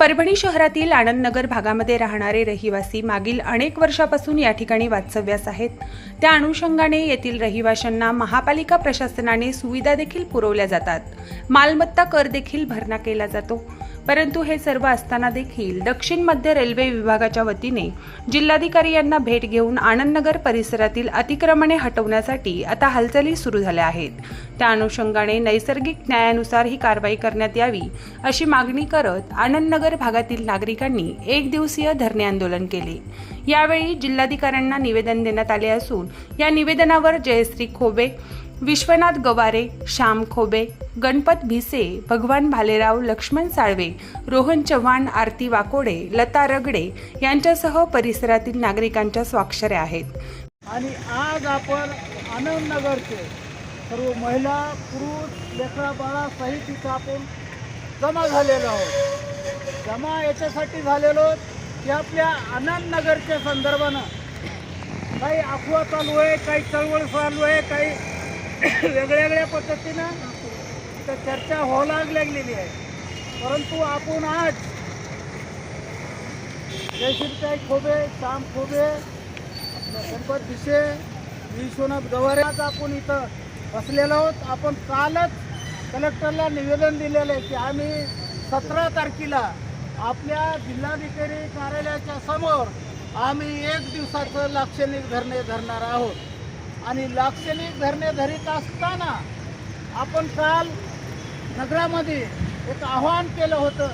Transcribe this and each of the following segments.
परभणी शहरातील आनंदनगर भागामध्ये राहणारे रहिवासी मागील अनेक वर्षापासून या ठिकाणी वास्तव्यास आहेत. त्या अनुषंगाने येथील रहिवाशांना महापालिका प्रशासनाने सुविधा देखील पुरवल्या जातात. मालमत्ता कर देखील भरणा केला जातो. परंतु हे सर्व असताना देखील दक्षिण मध्य रेल्वे विभागाच्या वतीने जिल्हाधिकारी यांना भेट घेऊन आनंदनगर परिसरातील अतिक्रमणे हटवण्यासाठी आता हालचाली सुरू झाल्या आहेत. त्या अनुषंगाने नैसर्गिक न्यायानुसार ही कारवाई करण्यात यावी अशी मागणी करत आनंदनगर भागातील नागरिकांनी एक दिवसीय धरणे आंदोलन केले. यावेळी जिल्हाधिकाऱ्यांना निवेदन देण्यात आले असून या निवेदनावर जयश्री खोबे विश्वनाथ गवारे श्याम खोबे गणपत भिसे भगवान भालेराव लक्ष्मण साळवे रोहन चव्हाण आरती वाकोडे लता रगडे यांच्यासह परिसरातील नागरिकांच्या स्वाक्षऱ्या आहेत. आणि आज आपण आनंदनगरचे सर्व महिला पुरुष लेकरा बाळा सहित इथं आपण जमा झालेलो आहोत. जमा याच्यासाठी झालेलो आहोत की आपल्या आनंदनगरच्या संदर्भानं काही अफवा चालू आहे काही चळवळ चालू आहे काही वेगळ्या वेगळ्या पद्धतीनं तर चर्चा व्हायला लागलेली आहे. परंतु आपण आज जयशिरताई खोबे श्याम खोबे गणपत भिसे विश्वनाथ गवारे आज आपण इथं बसलेलो आहोत. आपण कालच कलेक्टरला निवेदन दिलेलं आहे की आम्ही सतरा तारखेला आपल्या जिल्हाधिकारी कार्यालयाच्या समोर आम्ही एक दिवसाचं लाक्षणिक धरणे धरणार आहोत. आणि लाक्षणिक धरणे धरीत असताना आपण काल नगरामध्ये एक आव्हान केलं होतं.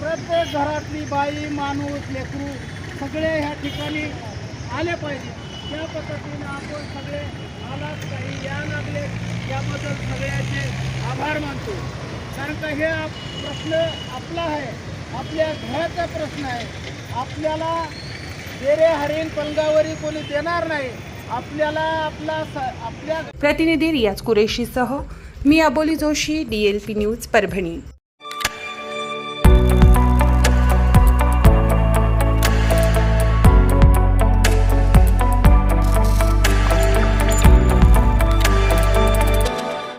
प्रत्येक घरातली बाई माणूस लेकरू सगळे ह्या ठिकाणी आले पाहिजे. त्या पद्धतीनं आपण सगळे आलात काही या लागले याबद्दल सगळ्याचे आभार मानतो. कारण का हे आप- प्रश्न आपला आहे. आपल्या घराचा प्रश्न आहे. आपल्याला बेरे हरिण पलंगावरी कोणी देणार नाही. आपल्याला आपला आपल्या प्रतिनिधी रियाज कुरेशीसह मी अबोली जोशी डीएलपी न्यूज परभणी.